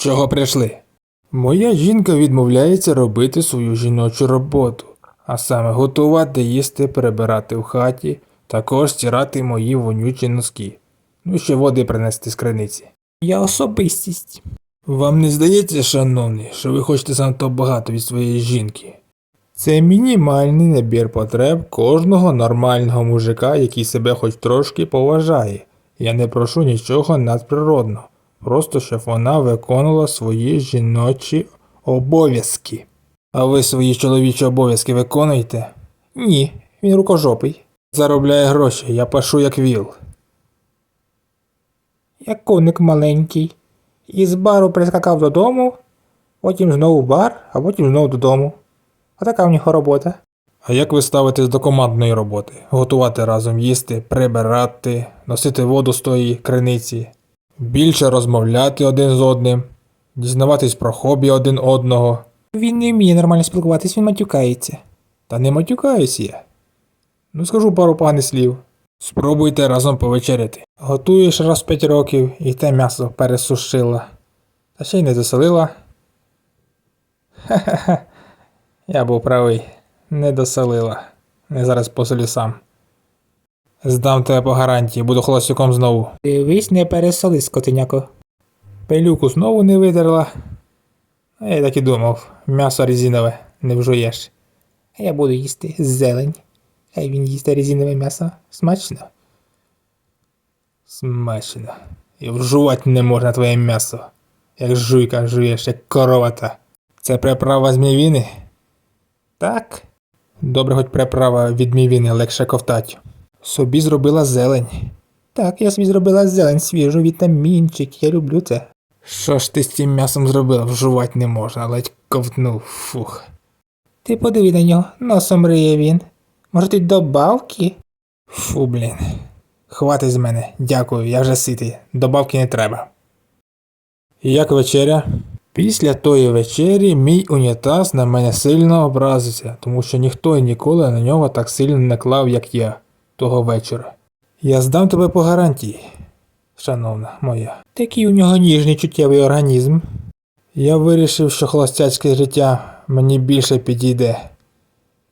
Чого прийшли? Моя жінка відмовляється робити свою жіночу роботу, а саме готувати, їсти, прибирати в хаті, також стирати мої вонючі носки. Ну ще води принести з криниці. Я особистість. Вам не здається, шановний, що ви хочете занадто багато від своєї жінки? Це мінімальний набір потреб кожного нормального мужика, який себе хоч трошки поважає. Я не прошу нічого надприродного, просто щоб вона виконувала свої жіночі обов'язки. А ви свої чоловічі обов'язки виконуєте? Ні, він рукожопий. Заробляє гроші, я пашу як віл. Як коник маленький. Із бару прискакав додому, потім знову в бар, а потім знову додому. Отака в нього робота. А як ви ставитесь до командної роботи? Готувати разом їсти, прибирати, носити воду з тої криниці, більше розмовляти один з одним, дізнаватись про хобі один одного. Він не вміє нормально спілкуватись, він матюкається. Та не матюкаюсь я. Ну скажу пару поганих слів. Спробуйте разом повечеряти. Готуєш раз 5 років і те м'ясо пересушила. Та ще й не засолила. Ха-ха-ха. Я був правий, не досолила. Не зараз посолю сам. Здам тебе по гарантії, буду холостяком знову. Дивись, не пересоли, скотиняко. Пилюку знову не видерла. Я так і думав, м'ясо резинове, не вжуєш. А я буду їсти зелень. А він їсть резинове м'ясо. Смачно. Смачно. І вжувати не можна твоє м'ясо. Як жуйка жуєш, як корова та. Це приправа з мівіни? Так. Добре, хоч приправа від мівіни легше ковтать. Собі зробила зелень. Так, я собі зробила зелень свіжу, вітамінчик, я люблю це. Що ж ти з цим м'ясом зробила? Вжувати не можна, ледь ковтнув, фух. Ти подиви на нього, носом риє він. Може ти добавки? Фу, блін. Хватить з мене, дякую, я вже ситий. Добавки не треба. Як вечеря? Після тої вечері мій унітаз на мене сильно образився, тому що ніхто і ніколи на нього так сильно не клав, як я, того вечора. Я здам тебе по гарантії, шановна моя. Такий у нього ніжний чуттєвий організм. Я вирішив, що холостяцьке життя мені більше підійде,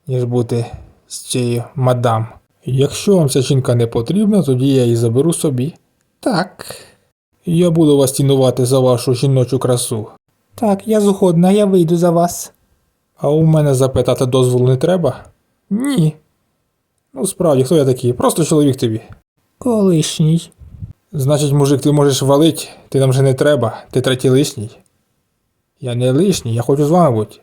ніж бути з цією мадам. Якщо вам ця жінка не потрібна, тоді я її заберу собі. Так. Я буду вас цінувати за вашу жіночу красу. Так, я згодна, я вийду за вас. А у мене запитати дозволу не треба? Ні. Ну, справді, хто я такий? Просто чоловік тобі. Колишній. Значить, мужик, ти можеш валить, ти нам вже не треба, ти третій лишній. Я не лишній, я хочу з вами бути.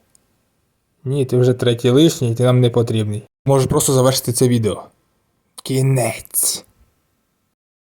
Ні, ти вже третій лишній, ти нам не потрібний. Можеш просто завершити це відео. Кінець.